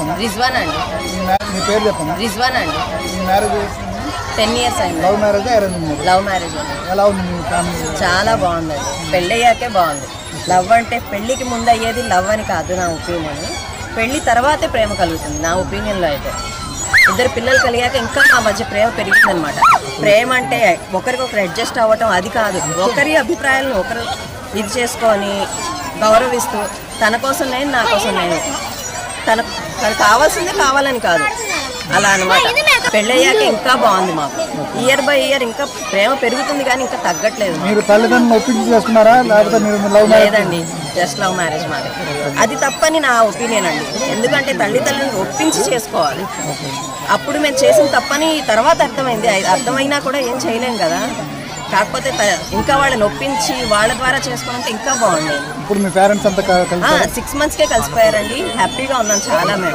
చెప్పండి. రిజ్వాన్ అండి. మీ మ్యా- మీ పేరు చెప్పండి. రిజ్వాన్ అండి. మ్యారేజ్ టెన్ ఇయర్స్ అయింది. Love marriage arrange marriage? Love marriage అండి. ఎలా ఉంది మీ ఫ్యామిలీ చాలా బాగుందండి పెళ్ళి అయ్యాకే బాగుంది. లవ్ అంటే పెళ్ళికి ముందు అయ్యేది లవ్ అని కాదు నా ఒపీనియన్ పెళ్ళి తర్వాతే ప్రేమ కలుగుతుంది నా ఒపీనియన్లో అయితే. ఇద్దరు పిల్లలు కలిగాక ఇంకా మా మధ్య ప్రేమ పెరుగుతుంది అనమాట ప్రేమ అంటే ఒకరికొకరు అడ్జస్ట్ అవ్వటం అది కాదు. ఒకరి అభిప్రాయాలను ఒకరు ఇది చేసుకొని గౌరవిస్తూ తన కోసం నేను నా కోసం నేను. తన తనకు కావాల్సిందే కావాలని కాదు. అలా అనమాట పెళ్ళయ్యాక ఇంకా బాగుంది మాకు. ఇయర్ బై ఇయర్ ఇంకా ప్రేమ పెరుగుతుంది కానీ ఇంకా తగ్గట్లేదు. మీరు తల్లిదండ్రులు ఒప్పించి చేసుకున్నారా? లేకపోతే మీరు లవ్ మ్యారేజ్ లేదండి. జస్ట్ లవ్ మ్యారేజ్ మాది. అది తప్పని నా ఒపీనియన్ అండి. ఎందుకంటే తల్లిదండ్రులను ఒప్పించి చేసుకోవాలి. అప్పుడు మేము చేసిన తప్పని తర్వాత అర్థమైంది. అర్థమైనా కూడా ఏం చేయలేం కదా. కాకపోతే ఇంకా వాళ్ళని ఒప్పించి వాళ్ళ ద్వారా చేసుకోవాలంటే ఇంకా బాగుండేది ఇప్పుడు మీ పేరెంట్స్ అంతా సిక్స్ మంత్స్కే కలిసిపోయారండి. హ్యాపీగా ఉన్నాం చాలా మేము